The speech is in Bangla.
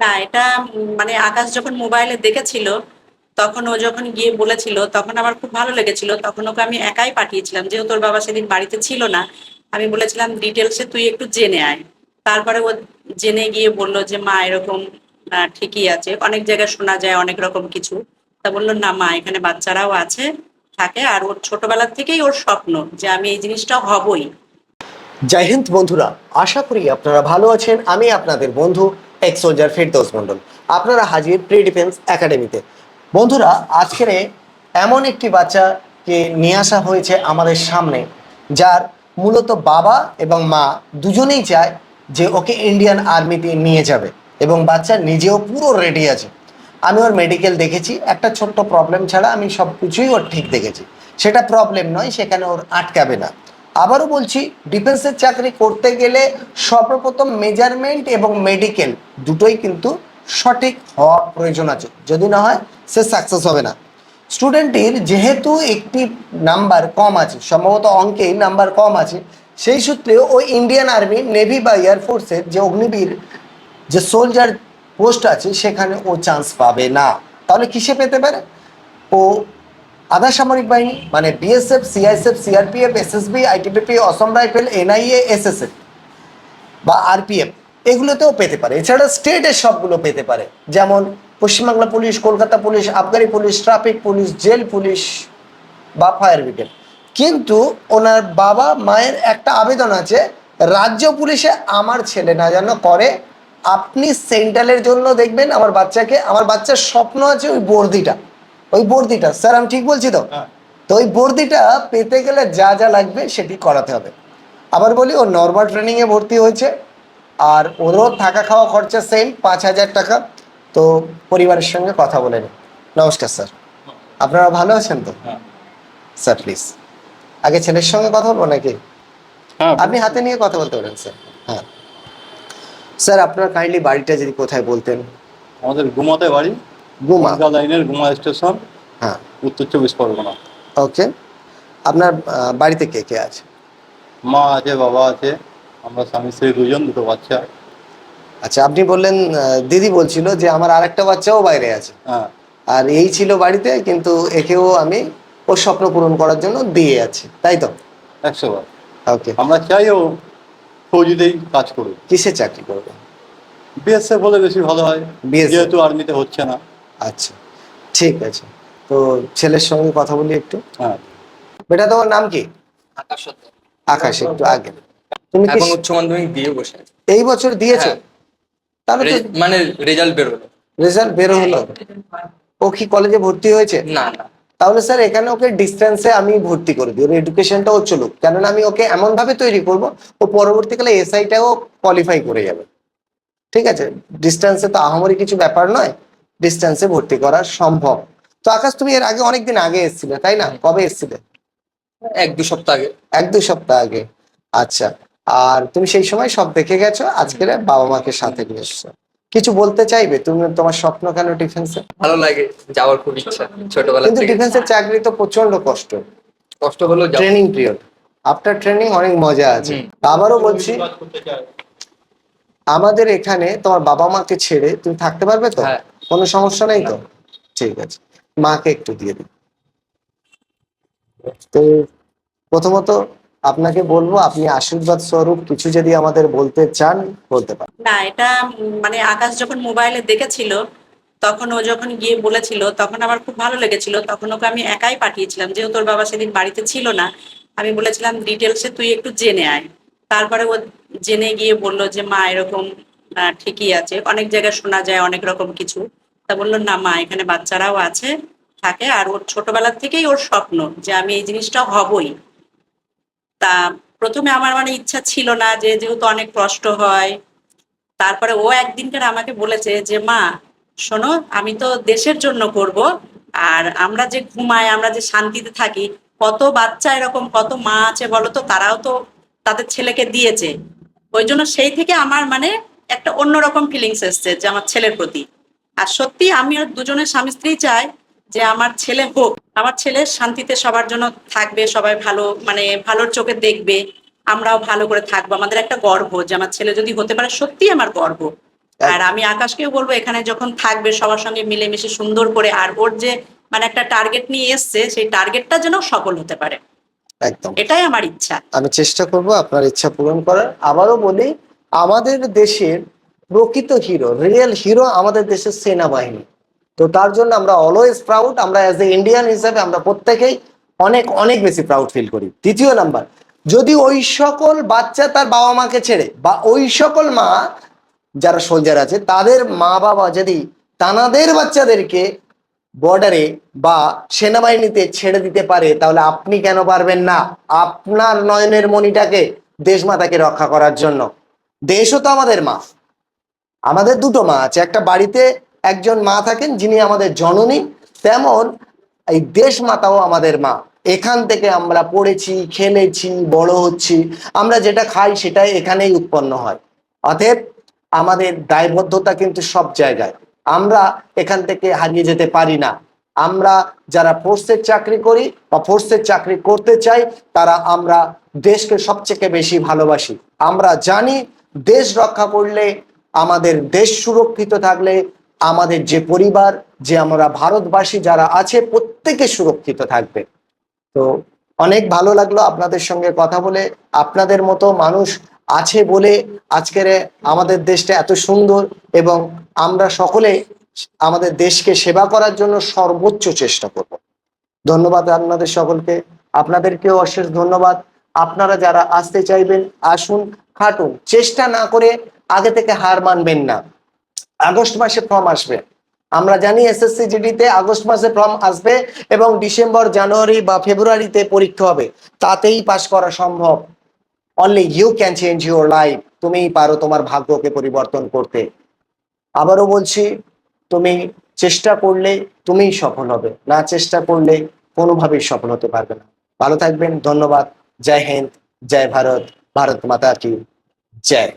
না, এটা মানে আকাশ যখন মোবাইলে দেখেছিল, তখন ও যখন গিয়ে বলেছিল, তখন আমার খুব ভালো লেগেছিল। তখন ওকে আমি একাই পাঠিয়েছিলাম, যেহেতু তোর বাবা সেদিন বাড়িতে ছিল না, আমি বলেছিলাম ডিটেলসে তুই একটু জেনে আয়। তারপরে ও জেনে গিয়ে বলল যে, মা, এরকম ঠিকই আছে। অনেক জায়গায় শোনা যায় অনেক রকম কিছু। তা বলল, না, মা, এখানে বাচ্চারাও আছে, থাকে। আর ওর ছোটবেলা থেকেই ওর স্বপ্ন যে, আমি এই জিনিসটা হবই। জয় হিন্দ, বন্ধুরা। আশা করি আপনারা ভালো আছেন। আমি আপনাদের বন্ধু এক্স সোলজার ফেরদৌস মন্ডল আপনারা হাজির প্রি ডিফেন্স একাডেমিতে বন্ধুরা, আজকের এমন একটি বাচ্চাকে নিয়ে আসা হয়েছে আমাদের সামনে, যার মূলত বাবা এবং মা দুজনেই চায় যে ওকে ইন্ডিয়ান আর্মিতে নিয়ে যাবে এবং বাচ্চা নিজেও পুরো রেডি আছে। আমি ওর মেডিকেল দেখেছি, একটা ছোট্ট প্রবলেম ছাড়া আমি সব কিছুই ওর ঠিক দেখেছি। সেটা প্রবলেম নয়, সেখানে ওর আটকাবে না। আবারও বলছি ডিফেন্সের চাকরি করতে গেলে সর্বপ্রথম মেজারমেন্ট এবং মেডিকেল দুটোই কিন্তু সঠিক হওয়া প্রয়োজন আছে। যদি না হয়, সে সাকসেস হবে না। স্টুডেন্টের যেহেতু একটি নাম্বার কম আছে, সম্ভবত অঙ্কেই নাম্বার কম আছে, সেই সূত্রে ওই ইন্ডিয়ান আর্মি নেভি বা এয়ারফোর্সের যে অগ্নিবীর, যে সোলজার পোস্ট আছে, সেখানে ও চান্স পাবে না। তাহলে কিসে পেতে পারে? ও আধা সামরিক বাহিনী মানে BSF CISF, CRPF, SSB, ITBP, Assam rifle, NIA, SSF বা আরপিএফ, এগুলোতেও পেতে পারে। এছাড়া স্টেটের সবগুলো পেতে পারে। যেমন পশ্চিমবাংলা পুলিশ, কলকাতা পুলিশ, আবগারি police, traffic police, jail police বা ফায়ার ব্রিগেড। কিন্তু ওনার বাবা মায়ের একটা আবেদন আছে, রাজ্য পুলিশে আমার ছেলে না যেন করে, আপনি সেন্ট্রালের জন্য দেখবেন আমার বাচ্চাকে, আমার বাচ্চার স্বপ্ন আছে ওই বর্দিটা। ওই বর্দিটা। স্যার আমি ঠিক বলছি তো? তো ওই বর্দিটা পেতে গেলে যা যা লাগবে সেটি করাতে হবে। আবার বলি ও নর্মাল ট্রেনিংয়ে ভর্তি হয়েছে আর ওরও থাকা খাওয়া খরচা সেম পাঁচ হাজার টাকা। তো পরিবারের সঙ্গে কথা বলে নিন নমস্কার স্যার। আপনারা ভালো আছেন তো? স্যার প্লিজ আগে ছেলের সঙ্গে কথা বলব নাকি? হ্যাঁ আপনি হাতে নিয়ে কথা বলতে পারেন স্যার। হ্যাঁ। স্যার আপনার কাইন্ডলি বাড়িটা যদি কোথায় বলতেন? আমাদের গুমাতে বাড়ি। গুমা লাইনের গুমা স্টেশন হ্যাঁ। উত্তর চব্বিশ পরগনা। ওকে। আপনার বাড়িতে কে কে আছে? মা আছে বাবা আছে আমরা স্বামী স্ত্রী দুজন দুটো বাচ্চা। আচ্ছা আপনি বললেন দিদি বলছিল যে আমার আরেকটা বাচ্চাও বাইরে আছে। হ্যাঁ। আর এই ছিল বাড়িতে কিন্তু একেও আমি ওর স্বপ্ন পূরণ করার জন্য দিয়ে আছি। তাই তো? একশো বার। ওকে। আমরা চাই ও ফৌজিতেই কাজ করুক। কিসে চাকরি করবে? বিএসএফ হলে বেশি ভালো হয়। যেহেতু আর্মিতে হচ্ছে না। আচ্ছা ঠিক আছে। তো ছেলের সঙ্গে কথা বলি একটু? হ্যাঁ। বেটা তোমার নাম কি? আকাশ আকাশ একটু আগে। তুমি কি উচ্চ মাধ্যমিক দিয়ে বসে এই বছর দিয়েছ? হ্যাঁ। তাহলে মানে রেজাল্ট বেরোলো রেজাল্ট বেরো হলো। ও কি কলেজে ভর্তি হয়েছে? না না। তাহলে স্যার এখানে ওকে ডিস্টেন্সে আমি ভর্তি করে দিই। ওর এডুকেশনটাও চলুক। কেননা আমি ওকে এমন ভাবে তৈরি করব ও পরবর্তীকালে এসআইটাও কোয়ালিফাই করে যাবে। ঠিক আছে? ডিস্টেন্সে তো আহামরি কিছু ব্যাপার নয়। ডিস্টেন্সে ভর্তি করা সম্ভব। তো আকাশ তুমি এর আগে অনেকদিন আগে এসেছিলে তাই না? কবে এসেছিলে? এক দু সপ্তাহ আগে। এক দু সপ্তাহ আগে। আচ্ছা আর তুমি সেই সময় সব দেখে গেছো আজকের বাবা মাকে সাথে নিয়ে এসছো। কিছু বলতে চাইবে? তুমি তোমার স্বপ্ন কেন ডিফেন্সে ভালো লাগে যাওয়ার খুব ইচ্ছা ছোটবেলা কিন্তু ডিফেন্সের চাকরি তো প্রচণ্ড কষ্ট। কষ্ট হলো ট্রেনিং পিরিয়ড আফটার ট্রেনিং অনেক মজা আছে। আবারও বলছি আমাদের এখানে তোমার বাবা মাকে ছেড়ে তুমি থাকতে পারবে তো? হ্যাঁ। কোনো সমস্যা নেই তো? ঠিক আছে। মাকে একটু দিয়ে দিন। তো প্রথমত আপনাকে বলব, আপনি আশীর্বাদ স্বরূপ কিছু যদি আমাদের বলতে চান, বলতে পারেন। না, এটা মানে আকাশ যখন মোবাইলে দেখেছিল, তখন ও যখন গিয়ে বলেছিল, তখন আমার খুব ভালো লেগেছিল। তখন ওকে আমি একাই পাঠিয়েছিলাম, যেহেতু তোর বাবা সেদিন বাড়িতে ছিল না। আমি বলেছিলাম ডিটেলসে তুই একটু জেনে আয়। তারপরে ও জেনে গিয়ে বলল যে, মা এরকম ঠিকই আছে। অনেক জায়গায় শোনা যায়, অনেক রকম কিছু। তা বলল, না মা, এখানে বাচ্চারাও আছে, থাকে। আর ওর ছোটবেলার থেকেই ওর স্বপ্ন যে আমি এই জিনিসটা হবই। তা প্রথমে আমার মানে ইচ্ছা ছিল না যে যেহেতু অনেক কষ্ট হয়, তারপরে ও একদিনকার আমাকে বলেছে যে, মা, শোনো, আমি তো দেশের জন্য করব, আর আমরা যে ঘুমাই, আমরা যে শান্তিতে থাকি, কত বাচ্চা এরকম, কত মা আছে বলো তো, তারাও তো তাদের ছেলেকে দিয়েছে। ওই জন্য সেই থেকে আমার মানে একটা অন্যরকম ফিলিংস এসছে যে আমার ছেলের প্রতি। আর সত্যি আমি আর দুজনের স্বামী স্ত্রী চাই যে আমার ছেলে হোক আমার ছেলে শান্তিতে সবার জন্য থাকবে সবাই ভালো মানে ভালোর চোখে দেখবে আমরাও ভালো করে থাকব। আমাদের একটা গর্ব যে আমার ছেলে যদি হতে পারে সত্যি আমার গর্ব। আর আমি আকাশকেও বলব এখানে যখন থাকবে সবার সঙ্গে মিলেমিশে সুন্দর করে আর ওর যে মানে একটা টার্গেট নিয়ে এসছে সেই টার্গেটটা যেন সফল হতে পারে। একদম। এটাই আমার ইচ্ছা। আমি চেষ্টা করব আপনার ইচ্ছা পূরণ করার। আবারও বলি আমাদের দেশের প্রকৃত হিরো রিয়েল হিরো আমাদের দেশের সেনাবাহিনী। তো তার জন্য আমরা অলওয়েজ প্রাউড আমরা অ্যাজ এ ইন্ডিয়ান হিসাবে আমরা প্রত্যেকেই অনেক অনেক বেশি প্রাউড ফিল করি। দ্বিতীয় নাম্বার যদি ওই সকল বাচ্চা তার বাবা মাকে ছেড়ে, বা ওই সকল মা যারা সোলজার আছে, তাদের মা বাবা যদি তানাদের বাচ্চাদেরকে বর্ডারে বা সেনাবাহিনীতে ছেড়ে দিতে পারে, তাহলে আপনি কেন পারবেন না? আপনার নয়নের মণিটাকে দেশমাতাকে রক্ষা করার জন্য। দেশও তো আমাদের মা। আমাদের দুটো মা আছে। একটা বাড়িতে একজন মা থাকেন, যিনি আমাদের জননী, তেমন এই দেশ মাতাও আমাদের মা। এখান থেকে আমরা পড়েছি, খেলেছি, বড় হচ্ছি, আমরা যেটা খাই সেটাই এখানেই উৎপন্ন হয়। অতএব আমাদের দায়বদ্ধতা কিন্তু সব জায়গায়। আমরা এখান থেকে হারিয়ে যেতে পারি না। আমরা যারা ফোর্সের চাকরি করি বা ফোর্সের চাকরি করতে চাই, তারা আমরা দেশকে সবচেয়ে বেশি ভালোবাসি। আমরা জানি দেশ রক্ষা করলে আমাদের দেশ সুরক্ষিত থাকলে, আমাদের যে পরিবার, যে আমরা ভারতবাসী যারা আছে, প্রত্যেকে সুরক্ষিত থাকবে। তো অনেক ভালো লাগল আপনাদের সঙ্গে কথা বলে। আপনাদের মতো মানুষ আছে বলে আজকের আমাদের দেশটা এত সুন্দর এবং আমরা সকলে আমাদের দেশকে সেবা করার জন্য সর্বোচ্চ চেষ্টা করব। ধন্যবাদ আপনাদের সকলকে। আপনাদেরকেও অশেষ ধন্যবাদ। আপনারা যারা আসতে চাইবেন, আসুন, খাটুন। চেষ্টা না করে আগে থেকে হার মানবেন না। আগস্ট মাসে ফর্ম আসবে। আমরা জানি এসএসসি জিডিতে আগস্ট মাসে ফর্ম আসবে এবং ডিসেম্বর, জানুয়ারি বা ফেব্রুয়ারিতে পরীক্ষা হবে। তাতেই পাশ করা সম্ভব। Only you can change your life তুমিই পারো তোমার ভাগ্যকে পরিবর্তন করতে। আবারও বলছি, তুমি চেষ্টা করলে তুমিই সফল হবে। না চেষ্টা করলে কোনোভাবেই সফল হতে পারবে না। ভালো থাকবেন, ধন্যবাদ। জয় হিন্দ, জয় ভারত। ভারত মাতা কি? জয়।